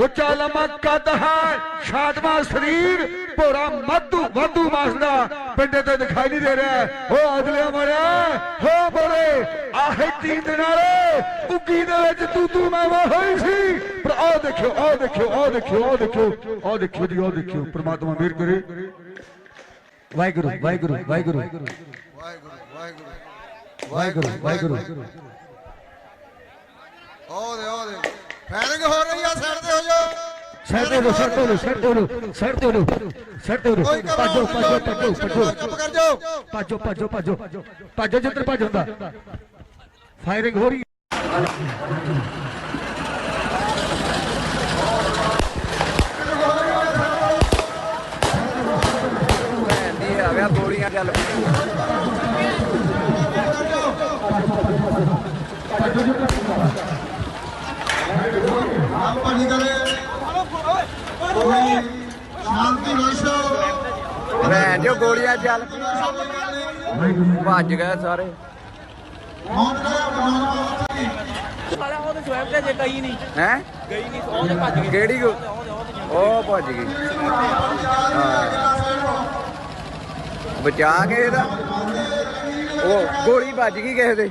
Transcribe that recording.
ਉੱਚਾ ਲੰਮਾ ਕੱਦ ਹੈ ਸ਼ਾਦਮਾ ਸਰੀਰ, ਭੋਰਾ ਮਾਧੂ ਵਾਧੂ ਮਾਸਦਾ ਪਿੰਡੇ ਤੇ ਦਿਖਾਈ ਨਹੀਂ ਦੇ ਰਿਹਾ। ਉਹ ਆਦਲਿਆ ਮਰਿਆ, ਹੋ ਬੋਲੇ, ਆਹੇ ਤੀਨ ਦੇ ਨਾਲੇ, ਉੱਗੀ ਦੇ ਵਿੱਚ ਤੂੰ ਤੂੰ ਮੈਂ ਹੋਈ ਸੀ। ਪਰ ਆਹ ਦੇਖਿਓ ਆਹ ਦੇਖਿਓ ਆਹ ਦੇਖਿਓ ਆਹ ਦੇਖਿਓ ਆਹ ਦੇਖਿਓ ਜੀ, ਆਹ ਦੇਖਿਓ, ਪ੍ਰਮਾਤਮਾ ਮਿਹਰ ਕਰੇ। ਵਾਹਿਗੁਰੂ ਵਾਹਿਗੁਰੂ ਵਾਹਿਗੁਰੂ। ਵਾਹਿਗੁਰੂ ਵਾਹਿਗੁਰੂ। ਵਾਹਿਗੁਰੂ ਵਾਹਿਗੁਰੂ ਉਹ ਦੇ ਉਹ ਦੇ। ਫਾਇਰਿੰਗ ਹੋ ਤੇ ਹੋ ਸਾਈਡ ਤੇ ਹੋ ਸਾਈਡ ਤੇ ਹੋ ਸਾਈਡ ਤੇ ਹੋ ਕੋਈ ਭੱਜੋ ਭੱਜੋ ਭੱਜੋ ਭੱਜੋ ਚੁੱਪ ਕਰ ਜਾਓ ਭੱਜੋ ਭੱਜੋ ਭੱਜੋ ਭੱਜੋ ਜਿੱਧਰ ਭੱਜ ਹੁੰਦਾ ਫਾਇਰਿੰਗ ਹੋ ਰਹੀ ਆ ਗਿਆ ਗੋਲੀਆਂ ਚੱਲ ਆਪ ਕੋਈ ਸ਼ਾਂਤੀ ਵਰਸ਼ੋ ਭੈਣ ਜੋ ਗੋਲੀਆਂ ਚੱਲ। ਭੱਜ ਗਏ ਸਾਰੇ। ਸਾਲਾ ਸਵੈਪ ਤੇ ਜੇ ਕਈ ਨਹੀਂ। ਹੈ? ਗਈ ਨਹੀਂ ਭੱਜ ਕਿਹੜੀ ਉਹ ਭੱਜ ਗਈ। ਬਚਾ ਕੇ ਇਹਦਾ। ਉਹ ਗੋਲੀ ਵੱਜ ਗਈ ਕਿਸੇ ਦੇ।